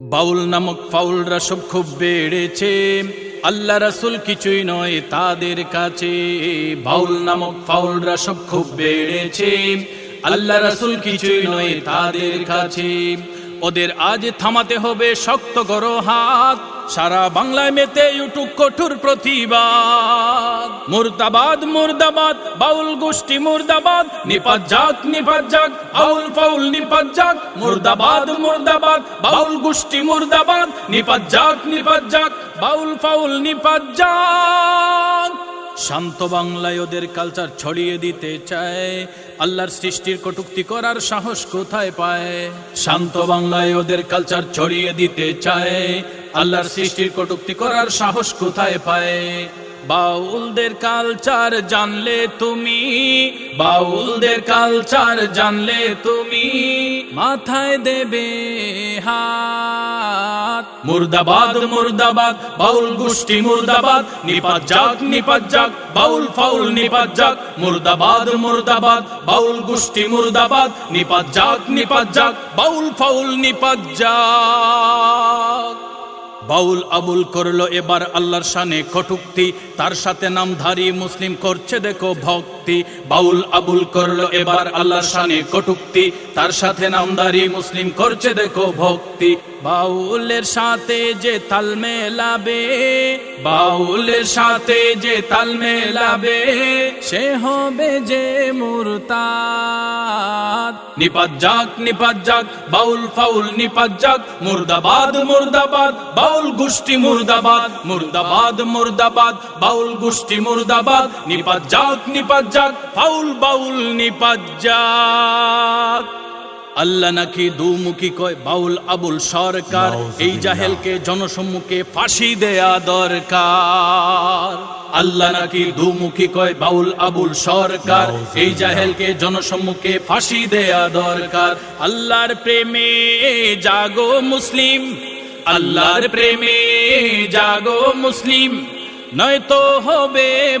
বাউল নামক ফাউলরা সব খুব বেড়েছে। আল্লাহ রাসুল কিছুই নয় তাদের কাছে। বাউল নামক ফাউলরা সব খুব বেড়েছে। আল্লাহ রাসুল কিছুই নয় তাদের কাছে। ওদের আজ থামাতে হবে শক্ত গড় হাত। সারা বাংলায় মেতে ইউটিউব কঠোর প্রতিবাদ। মুর্দাবাদ মুর্দাবাদ, বাউল গোষ্ঠী মুর্দাবাদ। নিপাত যাক নিপাত যাক আউল ফাউল নিপাত যাক। মুর্দাবাদ মুর্দাবাদ, বাউল গোষ্ঠী মুর্দাবাদ। নিপাত যাক নিপাত যাক, বাউল ফাউল নিপাত যাক। শান্ত বাংলায় ওদের কালচার ছড়িয়ে দিতে চায়। আল্লাহর সৃষ্টির কটুক্তি করার সাহস কোথায় পায়? শান্ত বাংলায় ওদের কালচার ছড়িয়ে দিতে চায়। আল্লাহর সৃষ্টির কটুক্তি করার সাহস কোথায় পায়? বাউলদের কালচার জানলে তুমি, বাউলদের কালচার জানলে তুমি, মাথায় দেবে হাত। মুর্দাবাদ মুর্দাবাদ, বাউল গোষ্ঠী মুর্দাবাদ, নিপাত যাক নিপাত যাক, বাউল ফাউল নিপাত যাক, মুর্দাবাদ মুর্দাবাদ, বাউল গোষ্ঠী মুর্দাবাদ, নিপাত যাক নিপাত যাক, বাউল ফাউল নিপাত যাক। বাউল আবুল করল এবার আল্লাহর শানে কটুক্তি, তার সাথে নামধারী মুসলিম করছে দেখো ভক্তি। বাউল আবুল করল এবার আল্লাহর শানে কটুক্তি, তার সাথে নামধারী মুসলিম করছে দেখো ভক্তি। বাউলের সাথে যে তাল মেলাবে, বাউলের সাথে যে তাল মেলাবে, সে হবে যে মুরতাদ। নিপাত যাক নিপাত যাক বাউল ফাউল নিপাত যাক মুর্দাবাদ মুর্দাবাদ বাউল গোষ্ঠী মুর্দাবাদ মুর্দাবাদ মুর্দাবাদ বাউল গোষ্ঠী মুর্দাবাদ নিপাত যাক নিপাত যাক ফাউল বাউল নিপাত যাক আল্লাহ নাকি দুমুখী কয় বাউল আবুল সরকার এই জাহেলকে জনসম্মুখে ফাঁসি দেয়া দরকার। আল্লাহ নাকি দুমুখী কয় বাউল আবুল সরকার? এই জাহেলকে জনসম্মুখে ফাঁসি দেয়া দরকার। আল্লাহর প্রেমে জাগো মুসলিম। আল্লাহর প্রেমে জাগো মুসলিম। নয়তো হবে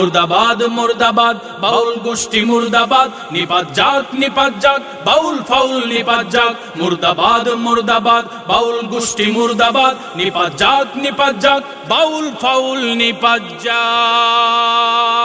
মুর্দাবাদ মুর্দাবাদ, বাউল গোষ্ঠী মুর্দাবাদ, নিপাত যাক নিপাত যাক বাউল ফাউল, নিপাত যাক মুর্দাবাদ মুর্দাবাদ, বাউল গোষ্ঠী মুর্দাবাদ, নিপাত যাক নিপাত যাক বাউল ফাউল, নিপাত যাক